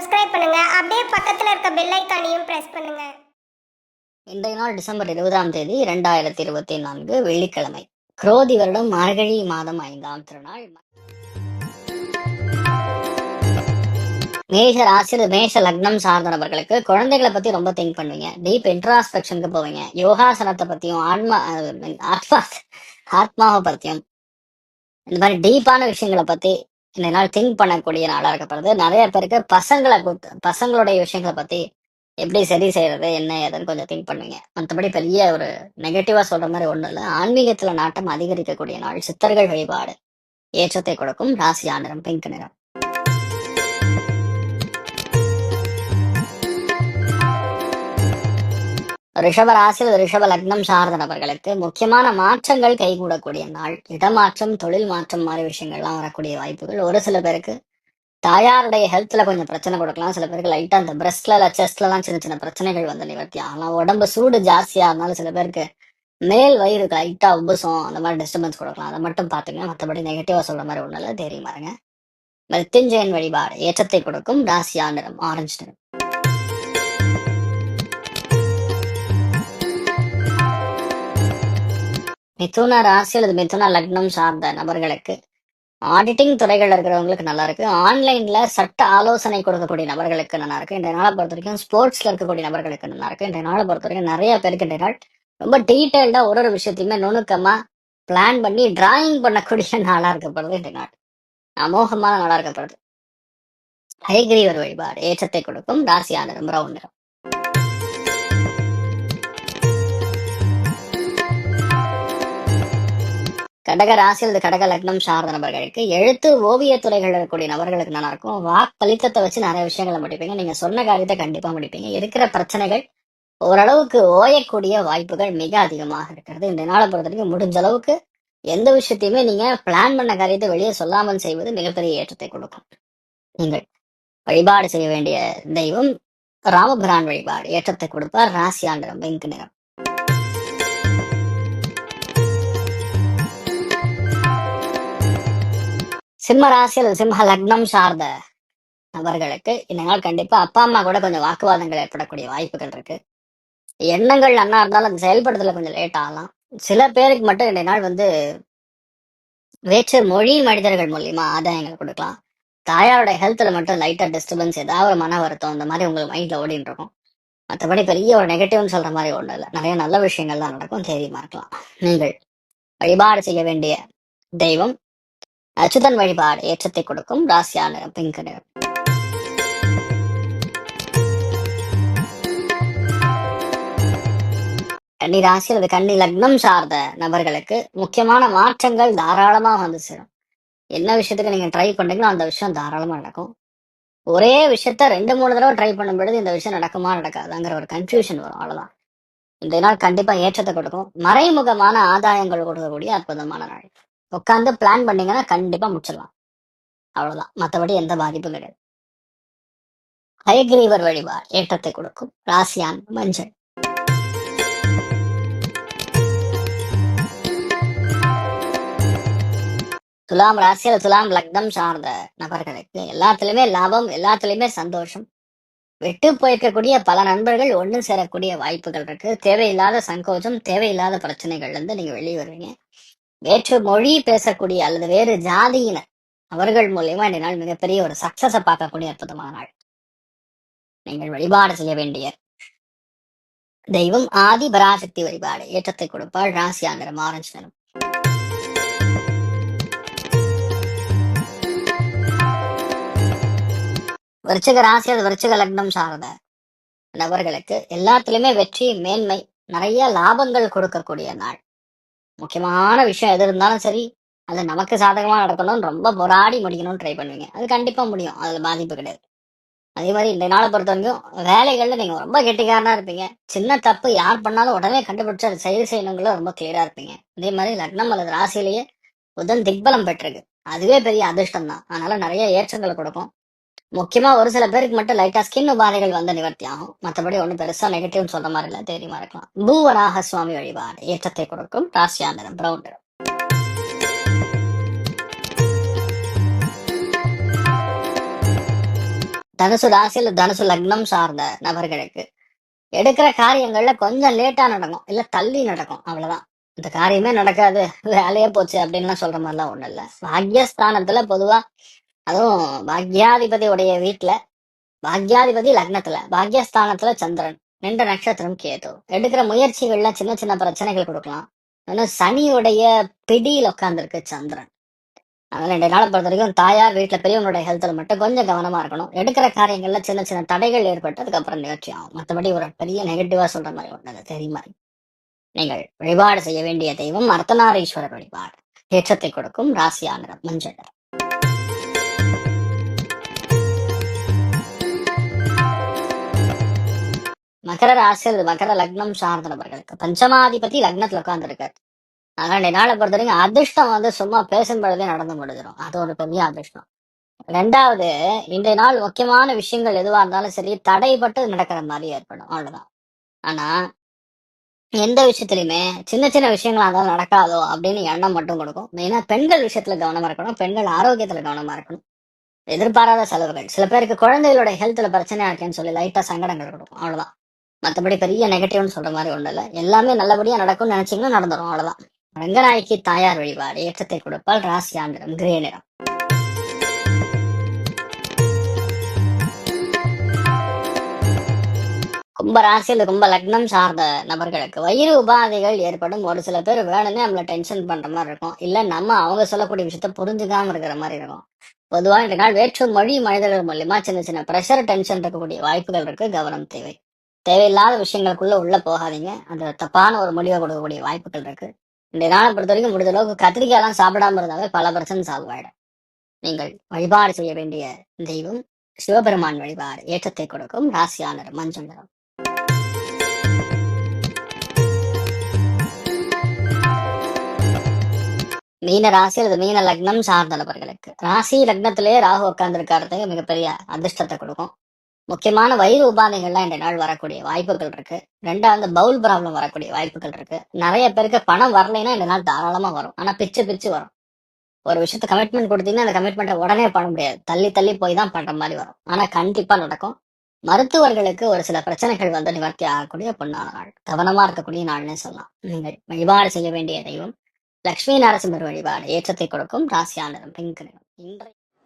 Subscribe பண்ணுங்க. அப்படியே பக்கத்துல இருக்க பெல் ஐக்கானையும் பிரஸ் பண்ணுங்க. இன்றைய நாள் டிசம்பர் இருபதாம் தேதி இரண்டாயிரத்தி இருபத்தி நான்கு வெள்ளிக்கிழமை. குரோதி வருடம் மார்கழி மாதம் ஐந்தாம் திருநாள். மேஷ ராசி மேஷ லக்னம் சார்ந்த நபர்களுக்கு குழந்தைகளை பத்தி ரொம்ப திங்க் பண்ணுவீங்க. டீப் இன்ட்ராஸ்பெக்ஷனுக்கு போவீங்க. யோகாசனத்தை பத்தியும் ஆன்மா ஆத்மா ஆத்மாவை பத்தியும். இந்த மாதிரி டீப்பான விஷயங்களை பத்தி இந்த நாள் திங்க் பண்ணக்கூடிய நாளா இருக்கப்படுது நிறைய பேருக்கு பசங்களை பசங்களுடைய விஷயங்களை பத்தி எப்படி சரி செய்யறது என்ன ஏதுன்னு கொஞ்சம் திங்க் பண்ணுங்க. மற்றபடி பெரிய ஒரு நெகட்டிவா சொல்ற மாதிரி ஒன்றும் இல்லை. ஆன்மீகத்துல நாட்டம் அதிகரிக்கக்கூடிய நாள் சித்தர்கள் வழிபாடு. ஏற்றத்தை கொடுக்கும். ராசி ஆண்டரம் பிங்க் நிறம். ரிஷப ரிஷப லக்னம் சார்ந்த நபர்களுக்கு முக்கியமான மாற்றங்கள் கைகூடக்கூடிய நாள். இடமாற்றம் தொழில் மாற்றம் மாதிரி விஷயங்கள்லாம் வரக்கூடிய வாய்ப்புகள். ஒரு சில பேருக்கு தாயாருடைய ஹெல்த்ல கொஞ்சம் பிரச்சனை கொடுக்கலாம். சில பேருக்கு லைட்டா அந்த பிரஸ்ட்ல செஸ்ட்ல எல்லாம் சின்ன சின்ன பிரச்சனைகள் வந்து நிவர்த்தி ஆகலாம். உடம்பு சூடு ஜாஸ்தியா இருந்தாலும் சில பேருக்கு மேல் வயிறு லைட்டா உபசம் அந்த மாதிரி டிஸ்டர்பன்ஸ் கொடுக்கலாம். அதை மட்டும் பாத்துங்க மற்றபடி நெகட்டிவா சொல்ற மாதிரி ஒண்ணு இல்லை. தைரியமா இருங்க. மிருத்யுஞ்சயன் வழிபாடு ஏற்றத்தை கொடுக்கும். ராசியா நிறம் ஆரஞ்சு நிறம். மிதுன ராசி அல்லது மிதுன லக்னம் சார்ந்த நபர்களுக்கு ஆடிட்டிங் துறைகள் இருக்கிறவங்களுக்கு நல்லா இருக்கு. ஆன்லைன்ல சட்ட ஆலோசனை கொடுக்கக்கூடிய நபர்களுக்கு நல்லா இருக்கு. இன்றைய நாளை பொறுத்த வரைக்கும் ஸ்போர்ட்ஸ்ல இருக்கக்கூடிய நபர்களுக்கு நல்லா இருக்கு. இன்றைய நாளை பொறுத்த வரைக்கும் நிறைய பேருக்கு இன்றைய நாள் ரொம்ப டீட்டெயில்டா ஒரு ஒரு விஷயத்தையுமே நுணுக்கமா பிளான் பண்ணி டிராயிங் பண்ணக்கூடிய நாளா இருக்கப்படுது இன்றைய நாள். அமோகமான நாளா இருக்கப்படுது ஹைகிரீவர் வழிபாடு ஏற்றத்தை கொடுக்கும் ராசியான நிறம் பிரவுன் கடக ராசி அல்லது கடக லக்னம் சார்ந்த நபர்களுக்கு எழுத்து ஓவிய துறைகள் இருக்கக்கூடிய நபர்களுக்கு நல்லா இருக்கும். வாக்களித்தத்தை வச்சு நிறைய விஷயங்களை முடிப்பீங்க. நீங்க சொன்ன காரியத்தை கண்டிப்பா முடிப்பீங்க. இருக்கிற பிரச்சனைகள் ஓரளவுக்கு ஓயக்கூடிய வாய்ப்புகள் மிக அதிகமாக இருக்கிறது. இந்த நாளை பொறுத்த வரைக்கும் முடிஞ்ச அளவுக்கு எந்த விஷயத்தையுமே நீங்க பிளான் பண்ண காரியத்தை வெளியே சொல்லாமல் செய்வது மிகப்பெரிய ஏற்றத்தை கொடுக்கும். நீங்கள் வழிபாடு செய்ய வேண்டிய தெய்வம் ராமபிரான் வழிபாடு. ஏற்றத்தை கொடுப்பார். ராசி ஆண்டரம் வெங்கு நிறம். சிம்ம ராசியில் சிம்ம லக்னம் சார்ந்த நபர்களுக்கு இந்த நாள் கண்டிப்பா அப்பா அம்மா கூட கொஞ்சம் வாக்குவாதங்கள் ஏற்படக்கூடிய வாய்ப்புகள் இருக்கு. எண்ணங்கள் அண்ணா இருந்தாலும் அது செயல்படுறதுல கொஞ்சம் லேட் ஆகலாம். சில பேருக்கு மட்டும் இந்த நாள் வந்து வேற்று மொழி மனிதர்கள் மூலியமா ஆதாயங்கள் கொடுக்கலாம். தாயாரோட ஹெல்த்ல மட்டும் லைட்டா டிஸ்டர்பன்ஸ் ஏதாவது ஒரு மன வருத்தம் அந்த மாதிரி உங்களுக்கு மைண்ட்ல ஓடிட்டு இருக்கும். மற்றபடி பெரிய ஒரு நெகட்டிவ்னு சொல்ற மாதிரி ஒண்ணும் இல்லை. நிறைய நல்ல விஷயங்கள் தான் நடக்கும். தெரியுமா இருக்கலாம். நீங்கள் வழிபாடு செய்ய வேண்டிய தெய்வம் அச்சுதன் வழிபாடு ஏற்றத்தை கொடுக்கும் ராசியான பிங்க் நிறம் கன்னி ராசி அல்லது கன்னி லக்னம் சார்ந்த நபர்களுக்கு முக்கியமான மாற்றங்கள் தாராளமா வந்து சேரும். என்ன விஷயத்துக்கு நீங்க ட்ரை பண்றீங்களோ அந்த விஷயம் தாராளமா நடக்கும். ஒரே விஷயத்த ரெண்டு மூணு தடவை ட்ரை பண்ணும் பொழுது இந்த விஷயம் நடக்குமா நடக்காதுங்கிற ஒரு கன்ஃபியூஷன் வரும் அவ்வளவுதான். இந்த நாள் கண்டிப்பா ஏற்றத்தை கொடுக்கும். மறைமுகமான ஆதாயங்கள் கொடுக்கக்கூடிய அற்புதமான நாள். உட்காந்து பிளான் பண்ணீங்கன்னா கண்டிப்பா முடிச்சிடலாம். அவ்வளவுதான். மற்றபடி எந்த பாதிப்பும் கிடையாது. ஹயக்ரீவர் வழிபாடு ஏற்றத்தை கொடுக்கும். ராசியான் மஞ்சள். துலாம் ராசியில் துலாம் லக்னம் சார்ந்த நபர்களுக்கு எல்லாத்துலயுமே லாபம் எல்லாத்துலயுமே சந்தோஷம். விட்டு போயிருக்கக்கூடிய பல நண்பர்கள் ஒன்று சேரக்கூடிய வாய்ப்புகள் இருக்கு. தேவையில்லாத சங்கோச்சம் தேவையில்லாத பிரச்சனைகள்ல இருந்து நீங்க வெளியே வருவீங்க. வேற்று மொழி பேசக்கூடிய அல்லது வேறு ஜாதியினர் அவர்கள் மூலியமா இந்த நாள் மிகப்பெரிய ஒரு சக்சஸை பார்க்கக்கூடிய அற்புதமான நாள். நீங்கள் வழிபாடு செய்ய வேண்டிய தெய்வம் ஆதி பராசக்தி வழிபாடு. ஏற்றத்தை கொடுப்பாள் ராசியா நிறம் ஆரஞ்சு நிறம். விருச்சக ராசி அது விருச்சக லக்னம் சார்ந்த நபர்களுக்கு எல்லாத்துலயுமே வெற்றி மேன்மை நிறைய லாபங்கள் கொடுக்கக்கூடிய நாள். முக்கியமான விஷயம் எது இருந்தாலும் சரி அது நமக்கு சாதகமாக நடக்கணும்னு ரொம்ப போராடி முடிக்கணும்னு ட்ரை பண்ணுவீங்க. அது கண்டிப்பாக முடியும். அதில் பாதிப்பு கிடையாது. அதே மாதிரி இந்த நாளை பொறுத்த வரைக்கும் வேலைகளில் நீங்கள் ரொம்ப கெட்டிக்காரனாக இருப்பீங்க. சின்ன தப்பு யார் பண்ணாலும் உடனே கண்டுபிடிச்சு அதை சரி செய்யணுங்களோ ரொம்ப கிளியராக இருப்பீங்க. அதே மாதிரி லக்னம் அல்லது ராசியிலேயே புதன் திக்பலம் பெற்றிருக்கு. அதுவே பெரிய அதிர்ஷ்டம் தான் அதனால நிறைய ஏற்றங்களை கொடுக்கும். முக்கியமா ஒரு சில பேருக்கு மட்டும் லைட்டா ஸ்கின் உபாதைகள் வந்து நிவர்த்தி ஆகும். மற்றபடி ஒன்றும் பெருசா நெகட்டிவ் சொல்ற மாதிரி இல்லை தைரியமா இருக்கலாம். பூவராக சுவாமி வழிபாடு. ஏற்றத்தை கொடுக்கும். ராசியா நிறம் பிரவுன் நிறம். தனுசு ராசியில் தனுசு லக்னம் சார்ந்த நபர்களுக்கு எடுக்கிற காரியங்கள்ல கொஞ்சம் லேட்டா நடக்கும். இல்ல தள்ளி நடக்கும். அவ்வளவுதான். இந்த காரியமே நடக்காது. வேலையே போச்சு அப்படின்லாம் சொல்ற மாதிரிலாம் ஒண்ணும் இல்ல. பாக்யஸ்தானத்துல பொதுவா அதுவும் பாக்யாதிபதி உடைய வீட்டுல பாக்யாதிபதி லக்னத்துல பாக்யஸ்தானத்துல சந்திரன் நின்ற நட்சத்திரம் கேது. எடுக்கிற முயற்சிகள்ல சின்ன சின்ன பிரச்சனைகள் கொடுக்கலாம். இன்னும் சனியுடைய பிடியில் உட்காந்துருக்கு சந்திரன். அதனால ரெண்டு நாளை பொறுத்த வரைக்கும் தாயார் வீட்டுல பெரியவங்களுடைய ஹெல்த்ல மட்டும் கொஞ்சம் கவனமா இருக்கணும். எடுக்கிற காரியங்கள்ல சின்ன சின்ன தடைகள் ஏற்பட்டு அதுக்கப்புறம் நிகழ்ச்சி ஆகும். மற்றபடி ஒரு பெரிய நெகட்டிவா சொல்ற மாதிரி ஒண்ணு தெரியுமா நீங்கள் வழிபாடு செய்ய வேண்டிய தெய்வம் அர்த்தநாரீஸ்வரர் வழிபாடு. ஏற்றத்தை கொடுக்கும் ராசியா மஞ்சள். மகர ராசி அல்லது மகர லக்னம் சார்ந்த நபர்களுக்கு பஞ்சமாதிபதி லக்னத்துல உட்கார்ந்துருக்காரு. அதனால ரெண்டு நாளை பொறுத்த வரைக்கும் அதிர்ஷ்டம் வந்து சும்மா பேசும்பொழுதே நடந்து முடிஞ்சிடும் அது ஒரு பெரிய அதிர்ஷ்டம். ரெண்டாவது இன்றைய நாள் முக்கியமான விஷயங்கள் எதுவா இருந்தாலும் சரி தடைப்பட்டு நடக்கிற மாதிரி ஏற்படும். அவ்வளவுதான். ஆனா எந்த விஷயத்திலையுமே சின்ன சின்ன விஷயங்களா இருந்தாலும் நடக்காதோ அப்படின்னு எண்ணம் மட்டும் கொடுக்கும். மெயினா பெண்கள் விஷயத்துல கவனமா இருக்கணும். பெண்கள் ஆரோக்கியத்துல கவனமா இருக்கணும். எதிர்பாராத செலவுகள். சில பேருக்கு குழந்தைகளோட ஹெல்த்ல பிரச்சனையா இருக்கேன்னு சொல்லி லைட்டா சங்கடங்கள் கொடுக்கும். அவ்வளவுதான். மத்தபடி பெரிய நெகட்டிவ்னு சொல்ற மாதிரி ஒன்றும் இல்லை எல்லாமே நல்லபடியா நடக்கும்னு நினைச்சீங்கன்னா நடந்துடும் அவ்வளவுதான். ரங்கநாயகி தாயார் வழிபாடு ஏற்றத்தை கொடுப்பால் ராசி ஆந்திரம் கிரே நிறம். கும்ப ராசியில் கும்ப லக்னம் சார்ந்த நபர்களுக்கு வயிறு உபாதைகள் ஏற்படும். ஒரு சில பேர் வேணும்னே நம்மளை டென்ஷன் பண்ற மாதிரி இருக்கும். இல்ல நம்ம அவங்க சொல்லக்கூடிய விஷயத்த புரிஞ்சுக்காம இருக்கிற மாதிரி இருக்கும். பொதுவா இந்த நாள் வேற்று மொழி மனிதர்கள் மூலியமா சின்ன சின்ன பிரஷர் டென்ஷன் இருக்கக்கூடிய வாய்ப்புகள் இருக்கு. கவனம் தேவை. தேவையில்லாத விஷயங்களுக்குள்ள உள்ள போகாதீங்க. அந்த தப்பான ஒரு முடிவை கொடுக்கக்கூடிய வாய்ப்புகள் இருக்கு. இந்த நாளை பொறுத்த வரைக்கும் முடிஞ்ச அளவுக்கு கத்திரிக்காய் எல்லாம் சாப்பிடாம இருந்தாவே பல பிரச்சனை சால்வ் ஆயிடும் நீங்கள் வழிபாடு செய்ய வேண்டிய தெய்வம் சிவபெருமான் வழிபாடு ஏற்றத்தை கொடுக்கும் ராசியானர் மஞ்சள் நிறம் மீன ராசி அல்லது மீன லக்னம் சார்ந்த நபர்களுக்கு. ராசி லக்னத்திலே ராகு உட்கார்ந்துருக்கிறது மிகப்பெரிய அதிர்ஷ்டத்தை கொடுக்கும். முக்கியமான வயிறு உபாதைகள்லாம் இந்த நாள் வரக்கூடிய வாய்ப்புகள் இருக்கு. ரெண்டாவது பவுல் ப்ராப்ளம் வரக்கூடிய வாய்ப்புகள் இருக்கு. நிறைய பேருக்கு பணம் வரலைன்னா இந்த நாள் தாராளமா வரும். ஆனா பிச்சு பிச்சு வரும். ஒரு விஷயத்த கமிட்மெண்ட் கொடுத்தீங்கன்னா அந்த கமிட்மெண்ட்டை உடனே பண்ண முடியாது. தள்ளி தள்ளி போய் தான் பண்ற மாதிரி வரும். ஆனா கண்டிப்பா நடக்கும். மருத்துவர்களுக்கு ஒரு சில பிரச்சனைகள் வந்து நிவர்த்தி ஆகக்கூடிய பொண்ணான நாள். கவனமா இருக்கக்கூடிய நாள்னு சொல்லலாம். நீங்கள் வழிபாடு செய்ய வேண்டிய தெய்வம். லக்ஷ்மி நரசிம்மர் வழிபாடு ஏற்றத்தை கொடுக்கும். ராசியானதும் பிங்க் நிறம். இன்றைய